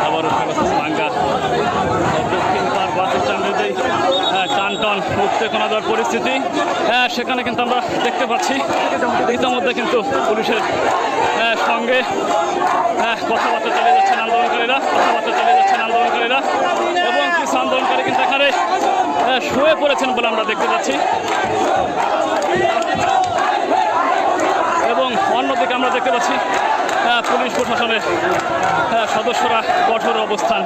আবারও স্বাগত বাঙ্গা দক্ষিণ পাড় বাস উত্তেজনাদার পরিস্থিতি সেখানে কিন্তু আমরা দেখতে পাচ্ছি ইতিমধ্যে কিন্তু পুলিশের সঙ্গে কথাবার্তা চালিয়ে যাচ্ছেন আন্দোলনকারীরা কথাবার্তা চালিয়ে যাচ্ছেন আন্দোলনকারীরা এবং কিছু আন্দোলনকারী কিন্তু এখানে শুয়ে পড়েছেন বলে আমরা দেখতে পাচ্ছি এবং অন্যদিকে আমরা দেখতে পাচ্ছি পুলিশ প্রশাসনের আহ, সদস্যরা কঠোর অবস্থান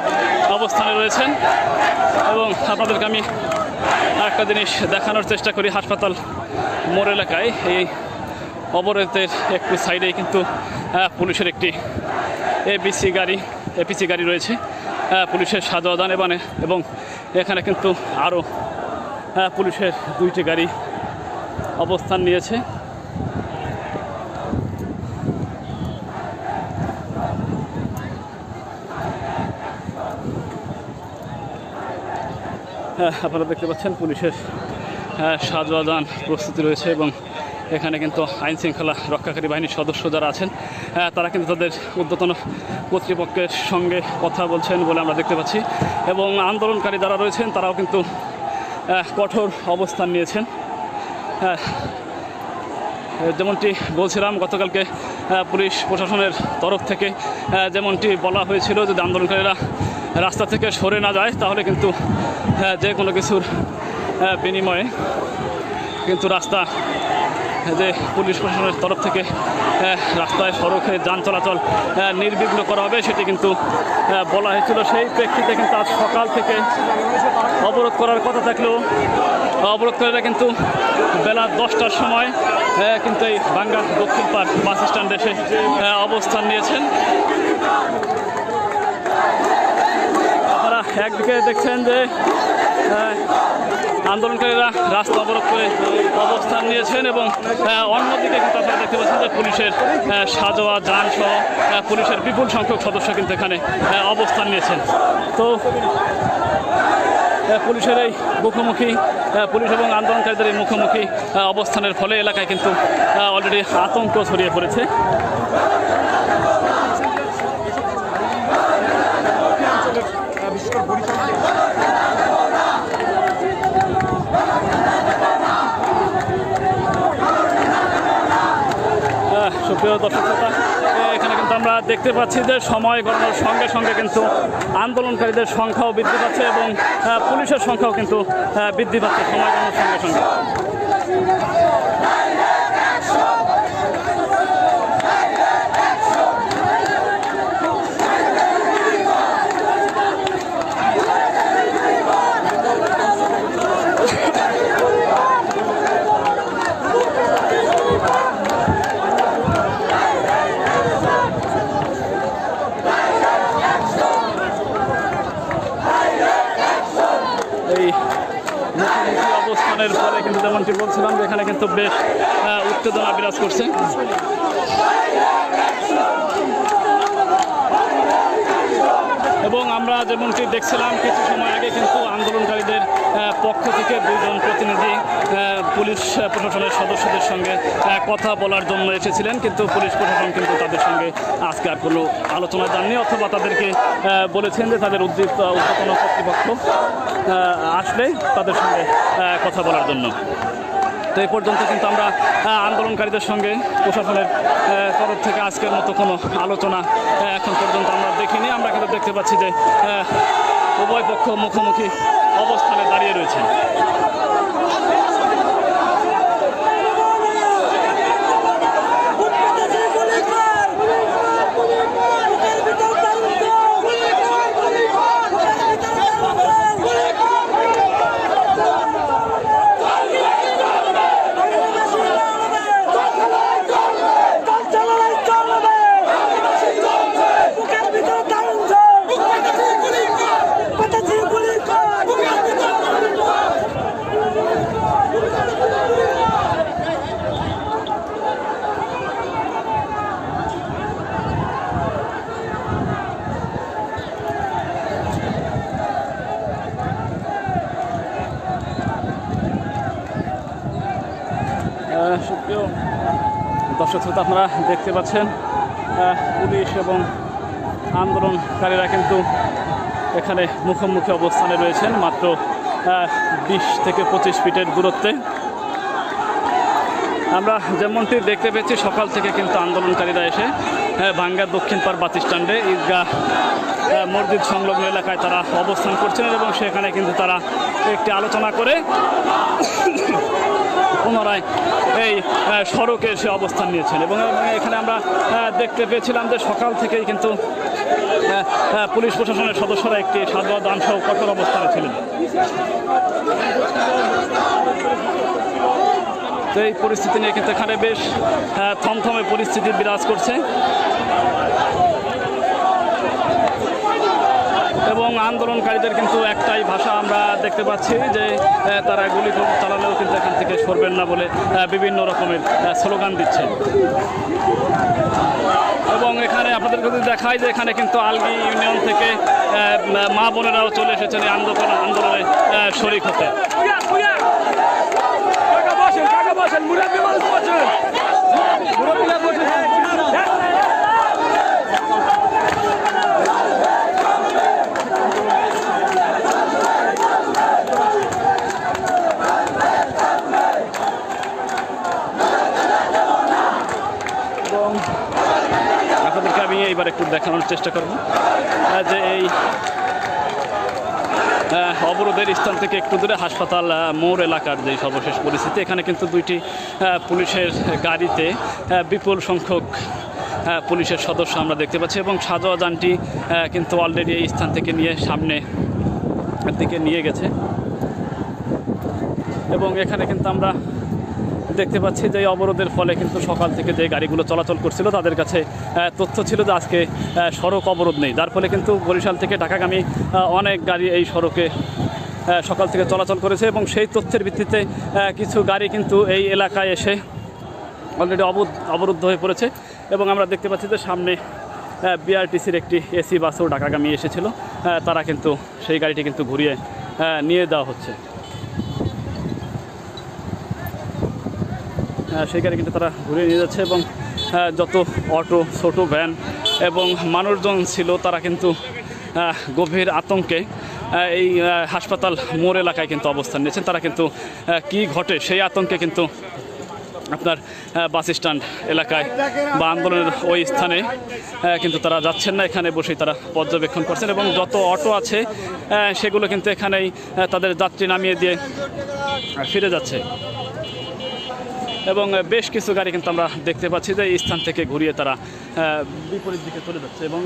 অবস্থানে রয়েছেন। এবং আপনাদেরকে আমি একটা জিনিস দেখানোর চেষ্টা করি হাসপাতাল মোড় এলাকায়। এই অবরোধের একটু সাইডেই কিন্তু আহ, পুলিশের একটি এবিসি গাড়ি এপিসি গাড়ি রয়েছে। আহ, পুলিশের সাজোয়াদান এবং এবং এখানে কিন্তু আরও পুলিশের দুইটি গাড়ি অবস্থান নিয়েছে। আপনারা দেখতে পাচ্ছেন পুলিশের হ্যাঁ, সাজোয়াদান প্রস্তুতি রয়েছে এবং এখানে কিন্তু আইন শৃঙ্খলা রক্ষাকারী বাহিনীর সদস্য যারা আছেন হ্যাঁ, তারা কিন্তু তাদের ঊর্ধ্বতন কর্তৃপক্ষের সঙ্গে কথা বলছেন বলে আমরা দেখতে পাচ্ছি এবং আন্দোলনকারী যারা রয়েছেন তারাও কিন্তু কঠোর অবস্থান নিয়েছেন। হ্যাঁ, যেমনটি বলছিলাম গতকালকে পুলিশ প্রশাসনের তরফ থেকে যেমনটি বলা হয়েছিল যদি আন্দোলনকারীরা রাস্তা থেকে সরে না যায় তাহলে কিন্তু যে কোনো কিছুর আহ, বিনিময়ে কিন্তু রাস্তা যে পুলিশ প্রশাসনের তরফ থেকে রাস্তায় সড়কে যান চলাচল নির্বিঘ্ন করা হবে সেটি কিন্তু বলা হয়েছিল। সেই প্রেক্ষিতে কিন্তু আজ সকাল থেকে অবরোধ করার কথা থাকলেও অবরোধকারীরা কিন্তু বেলা দশটার সময় কিন্তু এই বাঙ্গা দক্ষিণ পার্ক বাস স্ট্যান্ডে এসে অবস্থান নিয়েছেন। একদিকে দেখছেন যে আন্দোলনকারীরা রাস্তা অবরোধ করে অবস্থান নিয়েছেন এবং অন্যদিকে কিন্তু আপনারা দেখতে পাচ্ছেন যে পুলিশের সাজোয়া যান সহ পুলিশের বিপুল সংখ্যক সদস্য কিন্তু এখানে অবস্থান নিয়েছেন। তো পুলিশের এই মুখোমুখি পুলিশ এবং আন্দোলনকারীদের এই মুখোমুখি অবস্থানের ফলে এলাকায় কিন্তু অলরেডি আতঙ্ক ছড়িয়ে পড়েছে আহ, সুপ্রিয় এখানে কিন্তু আমরা দেখতে পাচ্ছি যে সময় গড়ানোর সঙ্গে সঙ্গে কিন্তু আন্দোলনকারীদের সংখ্যাও বৃদ্ধি পাচ্ছে এবং পুলিশের সংখ্যাও কিন্তু বৃদ্ধি পাচ্ছে সময় গড়ানোর সঙ্গে সঙ্গে এই মুখোমুখি অবস্থানের পরে কিন্তু যেমনটি বলছিলাম এখানে কিন্তু বেশ উত্তেজনা বিরাজ করছে। এবং আমরা যেমনটি দেখছিলাম, কিছু সময় আগে কিন্তু আন্দোলনকারীদের পক্ষ থেকে দুজন প্রতিনিধি পুলিশ প্রশাসনের সদস্যদের সঙ্গে কথা বলার জন্য এসেছিলেন, কিন্তু পুলিশ প্রশাসন কিন্তু তাদের সঙ্গে আজকে আর কোনো আলোচনা যাননি অথবা তাদেরকে বলেছেন যে তাদের উদ্দীপ্ত উদ্যোতন কর্তৃপক্ষ। আসলে তাদের সঙ্গে কথা বলার জন্য। তো এ পর্যন্ত কিন্তু আমরা আন্দোলনকারীদের সঙ্গে প্রশাসনের তরফ থেকে আজকের মতো কোনো আলোচনা এখন পর্যন্ত আমরা দেখিনি। আমরা কিন্তু দেখতে পাচ্ছি যে উভয় পক্ষ মুখোমুখি অবস্থানে দাঁড়িয়ে রয়েছেন আহ, সুপ্রিয় দর্শক আপনারা দেখতে পাচ্ছেন পুলিশ এবং আন্দোলনকারীরা কিন্তু এখানে মুখোমুখি অবস্থানে রয়েছেন মাত্র বিশ থেকে পঁচিশ ফিটের দূরত্বে। আমরা যেমনটি দেখতে পেয়েছি সকাল থেকে কিন্তু আন্দোলনকারীরা এসে আহ, ভাঙ্গা দক্ষিণ পাড় বাস স্ট্যান্ডে ঈদগাহ মসজিদ সংলগ্ন এলাকায় তারা অবস্থান করছেন এবং সেখানে কিন্তু তারা একটি আলোচনা করে পুনরায় এই সড়কে এসে অবস্থান নিয়েছেন। এবং এখানে আমরা দেখতে পেয়েছিলাম যে সকাল থেকেই কিন্তু পুলিশ প্রশাসনের সদস্যরা একটি সাদা দান সহ কঠোর অবস্থানে ছিলেন। তো এই পরিস্থিতি নিয়ে কিন্তু এখানে বেশ থমথমে পরিস্থিতি বিরাজ করছে। এবং আন্দোলনকারীদের কিন্তু একটাই ভাষা আমরা দেখতে পাচ্ছি যে তারা গুলি চালালেও কিন্তু এখান থেকে সরবেন না বলে বিভিন্ন রকমের স্লোগান দিচ্ছে এবং এখানে আপনাদের যদি দেখায় যে এখানে কিন্তু আলগি ইউনিয়ন থেকে মা বোনেরাও চলে এসেছেন এই আন্দোলন, আন্দোলনে শরিক হতে মুরব্বী মানুষ বসেন। মুরব্বীরা বসেন। এবং এইবার একটু দেখানোর চেষ্টা করব। যে এই অবরোধের স্থান থেকে একটু দূরে হাসপাতাল মোড় এলাকার যে সর্বশেষ পরিস্থিতি, এখানে কিন্তু দুইটি পুলিশের গাড়িতে বিপুল সংখ্যক পুলিশের সদস্য আমরা দেখতে পাচ্ছি এবং সাজোয়া যানটি কিন্তু অলরেডি এই স্থান থেকে নিয়ে সামনে দিকে নিয়ে গেছে। এবং এখানে কিন্তু আমরা দেখতে পাচ্ছি যে অবরোধের ফলে কিন্তু সকাল থেকে যে গাড়িগুলো চলাচল করছিল, তাদের কাছে তথ্য ছিল যে আজকে সড়ক অবরোধ নেই। যার ফলে কিন্তু বরিশাল থেকে ঢাকাগামী অনেক গাড়ি এই সড়কে সকাল থেকে চলাচল করেছে এবং সেই তথ্যের ভিত্তিতে কিছু গাড়ি কিন্তু এই এলাকায় এসে অলরেডি অবরুদ্ধ হয়ে পড়েছে এবং আমরা দেখতে পাচ্ছি যে সামনে বিআরটিসির একটি এসি বাসও ঢাকাগামী এসেছিল। তারা কিন্তু সেই গাড়িটি কিন্তু ঘুরিয়ে নিয়ে দেওয়া হচ্ছে। গাড়ি কিন্তু তারা ঘুরিয়ে নিয়ে যাচ্ছে এবং যত অটো, ছোট ভ্যান এবং মানুষজন ছিল, তারা কিন্তু গভীর আতঙ্কে এই হাসপাতাল মোড় এলাকায় কিন্তু অবস্থান নিয়েছেন। তারা কিন্তু কি ঘটে? সেই আতঙ্কে কিন্তু আপনার বাস স্ট্যান্ড এলাকায় বা আন্দোলনের ওই স্থানে কিন্তু তারা যাচ্ছেন না। এখানে বসেই তারা পর্যবেক্ষণ করছেন এবং যত অটো আছে সেগুলো কিন্তু এখানেই তাদের যাত্রী নামিয়ে দিয়ে ফিরে যাচ্ছে। এবং বেশ কিছু গাড়ি কিন্তু আমরা দেখতে পাচ্ছি যে এই স্থান থেকে ঘুরিয়ে তারা বিপরীত দিকে চলে যাচ্ছে এবং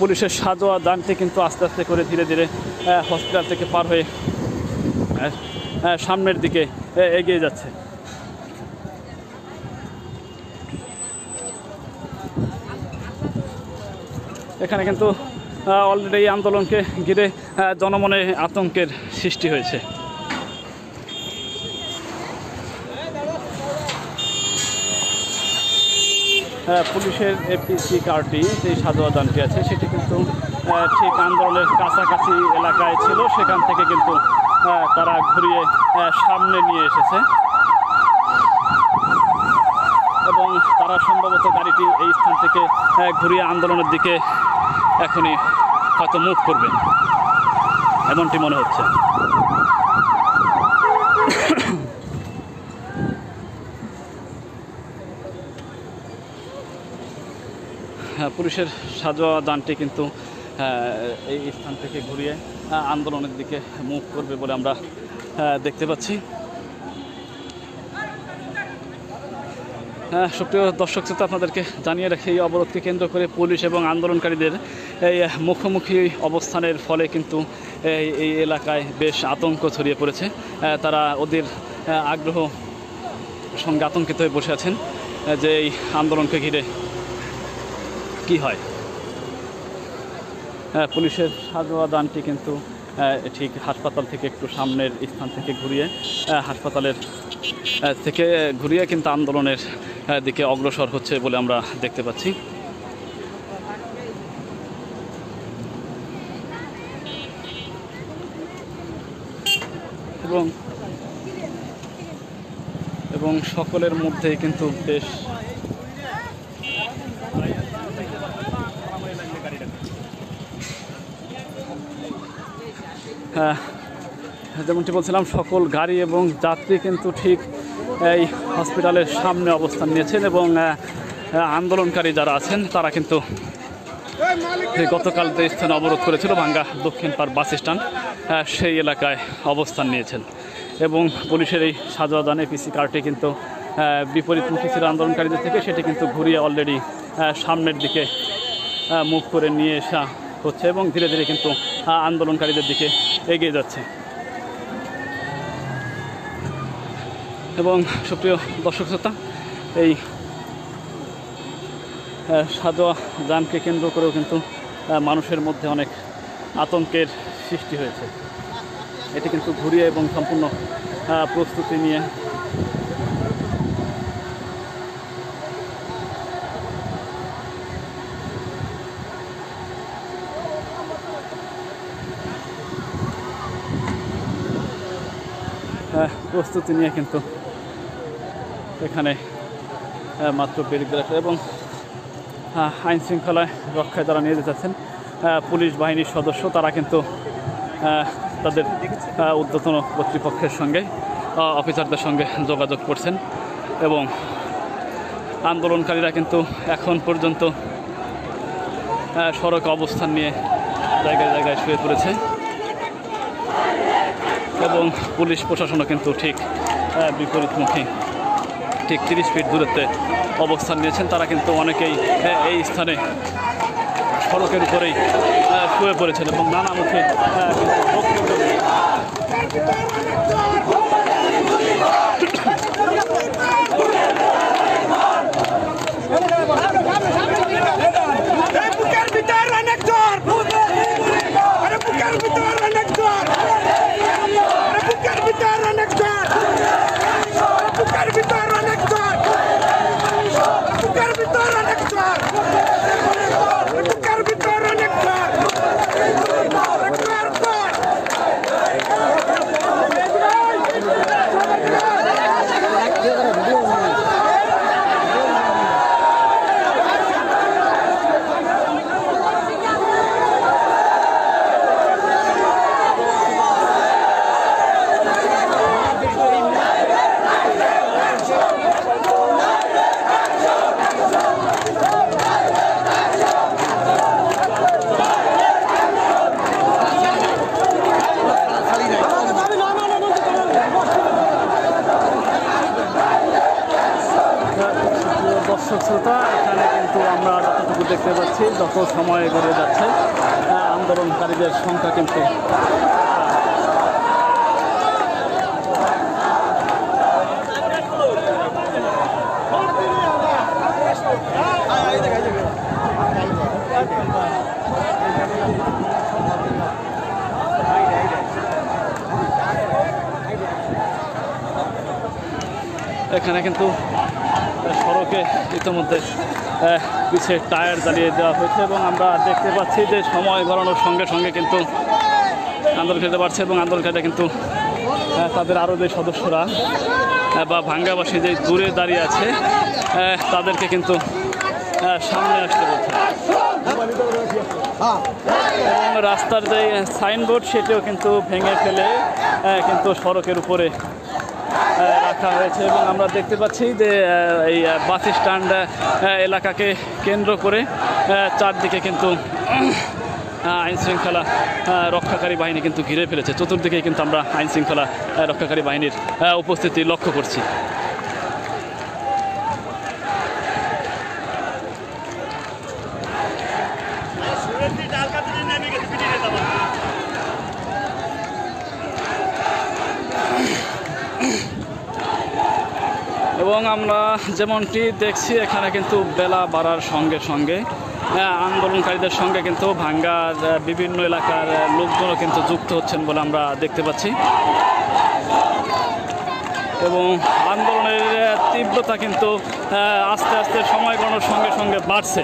পুলিশের সাজোয়া দানটি কিন্তু আস্তে আস্তে করে ধীরে ধীরে হসপিটাল থেকে পার হয়ে সামনের দিকে এগিয়ে যাচ্ছে। এখানে কিন্তু অলরেডি আন্দোলনকে ঘিরে জনমনে আতঙ্কের সৃষ্টি হয়েছে। পুলিশের এপিসি কারটি, যে সাজোয়া যানটি আছে, সেটি কিন্তু ঠিক আন্দোলনের কাছাকাছি এলাকায় ছিল। সেখান থেকে কিন্তু তারা ঘুরিয়ে সামনে নিয়ে এসেছে। এবং তারা সম্ভবত গাড়িটি এই স্থান থেকে ঘুরিয়ে আন্দোলনের দিকে এখনই হয়তো মুভ করবে, এমনটি মনে হচ্ছে। পুলিশের সাজোয়া যানটি কিন্তু এই স্থান থেকে ঘুরিয়ে আন্দোলনের দিকে মুখ করবে বলে আমরা দেখতে পাচ্ছি। হ্যাঁ, সুপ্রিয় দর্শক শ্রোতা আপনাদেরকে জানিয়ে রাখি এই অবরোধকে কেন্দ্র করে পুলিশ এবং আন্দোলনকারীদের এই মুখোমুখি অবস্থানের ফলে কিন্তু এই এই এলাকায় বেশ আতঙ্ক ছড়িয়ে পড়েছে। তারা ওদের আগ্রহ সঙ্গে আতঙ্কিত হয়ে বসে আছেন যে এই আন্দোলনকে ঘিরে। কি হয়? হ্যাঁ, পুলিশের সাজোয়া দানটি কিন্তু ঠিক হাসপাতাল থেকে একটু সামনের স্থান থেকে ঘুরিয়ে হাসপাতালের থেকে ঘুরিয়ে কিন্তু আন্দোলনের দিকে অগ্রসর হচ্ছে বলে আমরা দেখতে পাচ্ছি। এবং এবং সকলের মধ্যেই কিন্তু বেশ যেমনটি বলছিলাম, সকল গাড়ি এবং যাত্রী কিন্তু ঠিক এই হসপিটালের সামনে অবস্থান নিয়েছেন এবং আন্দোলনকারী যারা আছেন, তারা কিন্তু গতকাল যে স্থানে অবরোধ করেছিল, ভাঙ্গা দক্ষিণ পাড় বাস স্ট্যান্ড সেই এলাকায় অবস্থান নিয়েছেন। এবং পুলিশের এই সাজোয়াদান এপিসি কারটি কিন্তু বিপরীতমুখী ছিল আন্দোলনকারীদের থেকে, সেটি কিন্তু ঘুরিয়ে অলরেডি সামনের দিকে মুখ করে নিয়ে আসা হচ্ছে এবং ধীরে ধীরে কিন্তু আন্দোলনকারীদের দিকে এগিয়ে যাচ্ছে। এবং সুপ্রিয় দর্শক শ্রোতা, এই সাজোয়া যানকে কেন্দ্র করেও কিন্তু মানুষের মধ্যে অনেক আতঙ্কের সৃষ্টি হয়েছে। এটি কিন্তু ঘুরিয়ে এবং সম্পূর্ণ প্রস্তুতি নিয়ে প্রস্তুতি নিয়ে কিন্তু এখানে মাত্র আসে এবং আইন শৃঙ্খলায় রক্ষায় তারা নিয়ে যেতেছেন পুলিশ বাহিনীর সদস্য, তারা কিন্তু তাদের ঊর্ধ্বতন কর্তৃপক্ষের সঙ্গে অফিসারদের সঙ্গে যোগাযোগ করছেন এবং আন্দোলনকারীরা কিন্তু এখন পর্যন্ত সড়ক অবস্থান নিয়ে জায়গায় জায়গায় শুয়ে পড়েছে। এবং পুলিশ প্রশাসনও কিন্তু ঠিক বিপরীতমুখী। ঠিক তিরিশ ফিট দূরত্বে অবস্থান নিয়েছেন। তারা কিন্তু অনেকেই এই স্থানে সড়কের উপরেই শুয়ে পড়েছেন এবং নানামুখী দিয়ে এই বুকের ভিতর অনেক জ্বর আরে বুকের ভিতর অনেক জ্বর আরে বুকের ভিতর অনেক জ্বর আরে বুকের ভিতর অনেক জ্বর আরে বুকের ভিতর অনেক জ্বর আরে বুকের ভিতর অনেক জ্বর আরে জ্বর জ্বর প্রিয় দর্শক শ্রোতা এখানে কিন্তু আমরা যতটুকু দেখতে পাচ্ছি যত সময় গড়ে যাচ্ছে আহ, আন্দোলনকারীদের সংখ্যা কিন্তু এখানে কিন্তু সড়কে ইতিমধ্যে আহ, পিছে টায়ার জ্বালিয়ে দেওয়া হয়েছে এবং আমরা দেখতে পাচ্ছি যে সময় গড়ানোর সঙ্গে সঙ্গে কিন্তু আন্দোলন খেতে পারছে এবং আন্দোলনকারীরা কিন্তু তাদের আরও যে সদস্যরা বা ভাঙ্গাবাসী যে দূরে দাঁড়িয়ে আছে তাদেরকে কিন্তু সামনে আসতে বলছে। এবং রাস্তার যে সাইনবোর্ড সেটিও কিন্তু ভেঙে ফেলে কিন্তু সড়কের উপরে রাখা হয়েছে এবং আমরা দেখতে পাচ্ছি যে এই বাস স্ট্যান্ড এলাকাকে কেন্দ্র করে চারদিকে কিন্তু আইন শৃঙ্খলা রক্ষাকারী বাহিনী কিন্তু ঘিরে ফেলেছে। চতুর্দিকে কিন্তু আমরা আইন শৃঙ্খলা রক্ষাকারী বাহিনীর উপস্থিতি লক্ষ্য করছি। এবং আমরা যেমনটি দেখছি, এখানে কিন্তু বেলা বাড়ার সঙ্গে সঙ্গে আন্দোলনকারীদের সঙ্গে কিন্তু ভাঙ্গার বিভিন্ন এলাকার লোকজনও কিন্তু যুক্ত হচ্ছেন বলে আমরা দেখতে পাচ্ছি। এবং আন্দোলনের তীব্রতা কিন্তু আস্তে আস্তে সময় গণর সঙ্গে সঙ্গে বাড়ছে।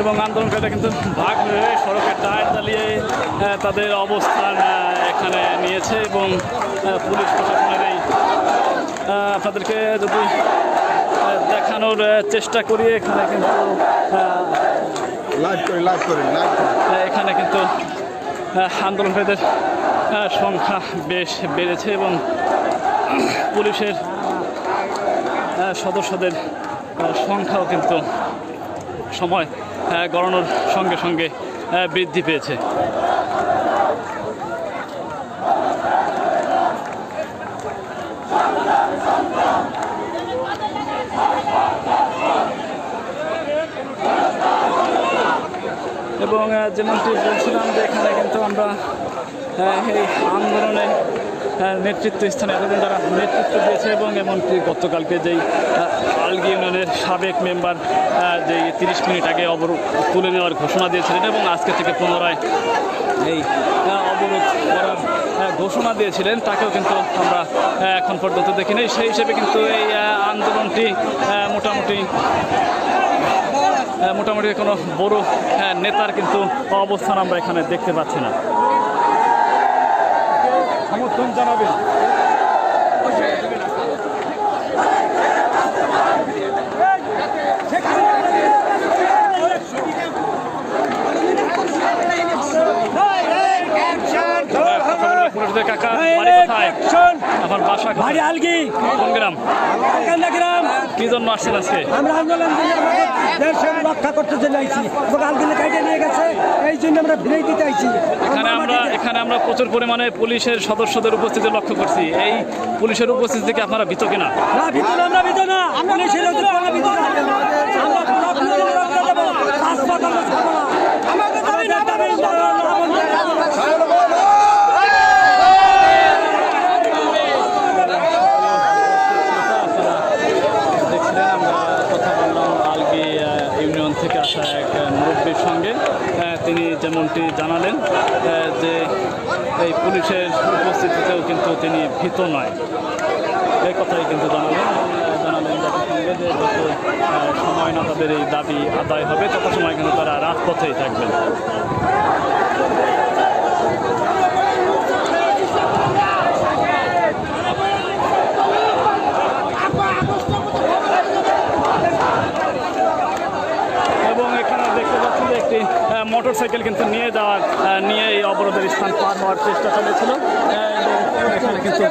এবং আন্দোলনকারীরা কিন্তু ভাগ হয়ে সড়কে টায়ার চালিয়ে তাদের অবস্থান এখানে নিয়েছে এবং পুলিশ প্রশাসনের এই আপনাদেরকে যদি দেখানোর চেষ্টা করি এখানে কিন্তু লাইভ করে লাইভ করে লাইভ এখানে কিন্তু আন্দোলনকারীদের সংখ্যা বেশ বেড়েছে এবং পুলিশের সদস্যদের সংখ্যাও কিন্তু সময় গড়ানোর সঙ্গে সঙ্গে আহ, বৃদ্ধি পেয়েছে। এবং আহ, যেমনটি বলছিলাম যে এখানে কিন্তু আমরা এই আন্দোলনে নেতৃত্ব স্থানে এতদিন তারা নেতৃত্ব দিয়েছে এবং এমনকি গতকালকে যেই আলগি ইউনিয়নের সাবেক মেম্বার যেই তিরিশ মিনিট আগে অবরোধ তুলে নেওয়ার ঘোষণা দিয়েছিলেন এবং আজকে থেকে পুনরায় এই অবরোধ করার ঘোষণা দিয়েছিলেন। তাকেও কিন্তু আমরা এখন পর্যন্ত দেখিনি। সেই হিসেবে কিন্তু এই আন্দোলনটি মোটামুটি মোটামুটি কোনো বড় নেতার কিন্তু অবস্থান আমরা এখানে দেখতে পাচ্ছি না। সমর্থন জানাবেন। পুরুষদের কাকা বাড়ি কোথায় আমার বাসা কোথায়? আলগি কোন গ্রাম গ্রাম কি জন্য আসছেন আজকে আমরা আন্দোলন করে আমাদের দেশের রক্ষা করতে জন্য আইছি আলগিলে কাইটে নিয়ে গেছে এই জন্য আমরা ফিরে দিতে আইছি এখানে আমরা এখানে আমরা প্রচুর পরিমাণে পুলিশের সদস্যদের উপস্থিতি লক্ষ্য করছি এই পুলিশের উপস্থিতি থেকে আপনারা ভীত কিনা না আমরা পুলিশের না। আমরা রক্ত দেবো, রক্ত দেবো। রাজপথ আমরা ছাড়বো না। আমাদের দাবি না, দাবি না, দাবি না। দেখছিলেন আমরা কথা বললাম আলগি আহ, আসা এক মুরব্বীর সঙ্গে। তিনি যেমনটি জানালেন যে এই পুলিশের উপস্থিতিতেও কিন্তু তিনি ভীত নয়। এই কথাই কিন্তু জানালেন। জানালেন সঙ্গে যে যত সময় না তাদের এই দাবি আদায় হবে, তত সময় কিন্তু তারা রাজপথেই থাকবেন এবং এখানে দেখতে পাচ্ছি যে একটি মোটর সাইকেল কিন্তু নিয়ে যাওয়ার নিয়ে এই অবরোধের স্থান পার হওয়ার চেষ্টা চলেছিল। এখানে কিন্তু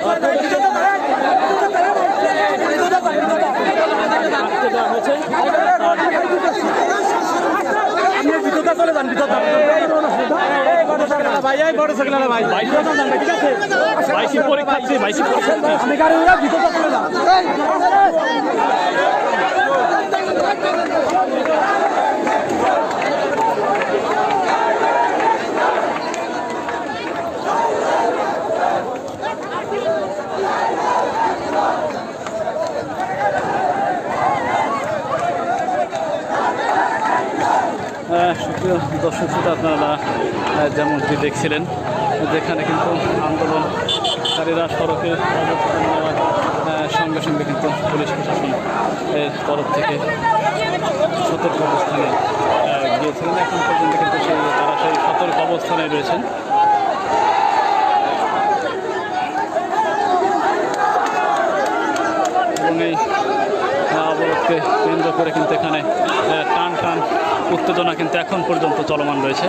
বাইশি পরীক্ষার্থী বাইশি পরীক্ষার্থী। দর্শক শ্রোতা, আপনারা যেমনটি দেখছিলেন, যেখানে কিন্তু আন্দোলনকারীরা সড়কে অবস্থান নেওয়ার সঙ্গে সঙ্গে কিন্তু পুলিশ প্রশাসন এর তরফ থেকে সতর্ক অবস্থানে গিয়েছিলেন। এখন পর্যন্ত কিন্তু সেই, তারা সেই সতর্ক অবস্থানে রয়েছেন। এবং এই অবরোধকে কেন্দ্র করে কিন্তু এখানে টান টান উত্তেজনা কিন্তু এখন পর্যন্ত চলমান রয়েছে।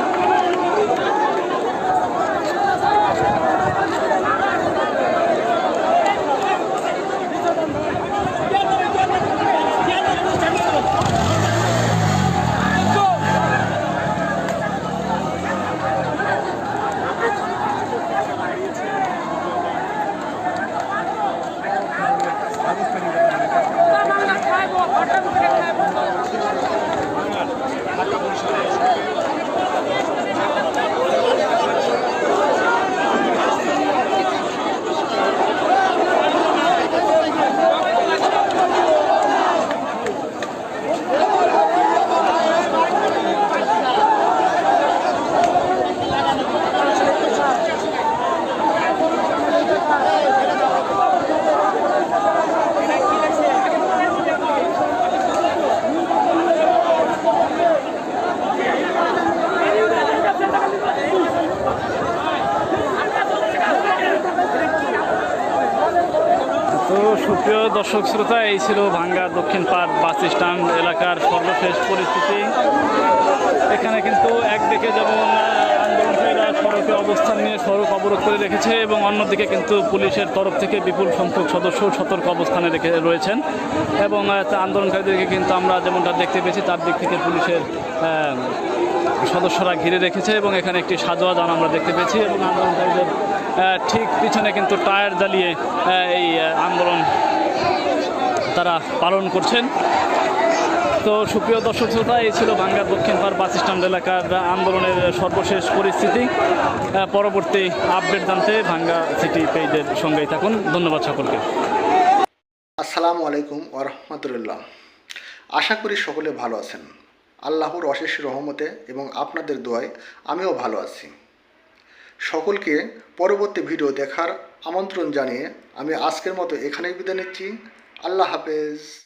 দর্শক শ্রোতা, এই ছিল ভাঙ্গা দক্ষিণ পাড় বাস স্ট্যান্ড এলাকার সর্বশেষ পরিস্থিতি। এখানে কিন্তু একদিকে যেমন আন্দোলনকারীরা সড়কে অবস্থান নিয়ে সড়ক অবরোধ করে রেখেছে এবং অন্যদিকে কিন্তু পুলিশের তরফ থেকে বিপুল সংখ্যক সদস্য সতর্ক অবস্থানে রেখে রয়েছেন। এবং আন্দোলনকারীদেরকে কিন্তু আমরা যেমনটা দেখতে পেয়েছি, তার দিক থেকে পুলিশের সদস্যরা ঘিরে রেখেছে এবং এখানে একটি সাজোয়া যান আমরা দেখতে পেয়েছি এবং আন্দোলনকারীদের ঠিক পিছনে কিন্তু টায়ার জ্বালিয়ে এই আন্দোলন তারা পালন করছেন। তো সুপ্রিয় দর্শক শ্রোতা, এই ছিল ভাঙ্গা দক্ষিণ পাড় বাস স্ট্যান্ড এলাকার আন্দোলনের সর্বশেষ পরিস্থিতি। পরবর্তী আপডেট জানতে ভাঙ্গা সিটি পেজের সঙ্গেই থাকুন। ধন্যবাদ সকলকে। আসসালামু আলাইকুম ওরহমতুল্লাহ আশা করি সকলে ভালো আছেন। আল্লাহর অশেষ রহমতে এবং আপনাদের দোয়ায় আমিও ভালো আছি। সকলকে পরবর্তী ভিডিও দেখার আমন্ত্রণ জানিয়ে আমি আজকের মতো এখানেই বিদায় নিচ্ছি। আল্লাহ হাফেজ